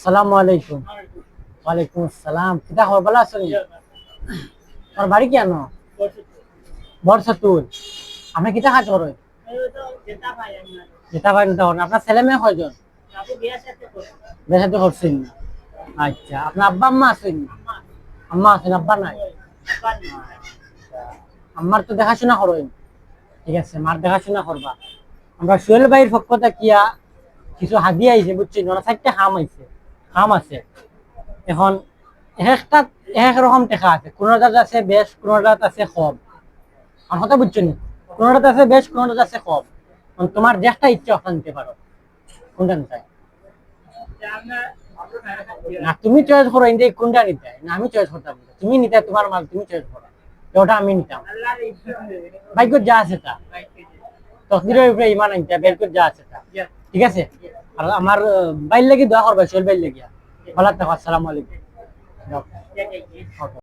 আসসালামু আলাইকুম। ওয়ালাইকুম আসসালাম। খবর? ভালো বাড়ি কেন তখন আপনার ছেলে মেয়ে কয়জন? আচ্ছা আপনার আব্বা আম্মা আছেন আম্মা আছেন আব্বা নাই? আমার তো দেখাশোনা করেন ঠিক আছে মার দেখাশোনা করবা আমরা সোহেল ভাইয়ের পক্ষ কিয়া? কিছু হাদি আইছে বুঝছেন ওরা চারটে হাম আইছে হাম আছে। এখন এক একটা এক রকম টেকা আছে কোনোটাত আছে বেশ কোনোটাত আছে কম। আর কথা বুঝছেন কোনোটাত আছে বেশ কোনোটাত আছে কম। তোমার যে একটা ইচ্ছা ওখান নিতে পারো কোনটা নিতে না, তুমি চয়েস করো ইন্দে কোনটা নিতে না, আমি চয়েস করতাম তুমি নিতে তোমার মাল, তুমি চয়েস করো ওটা আমি নিতাম। ভাগ্য যা আছে তা। তকদিরের উপরে ইমান আনতে বের যা আছে তা। ঠিক আছে? আর আমার বাইর লাগি দোয়া করবে সোহেল বাইর লাগিয়া ভালো থাকো আসসালামু আলাইকুম.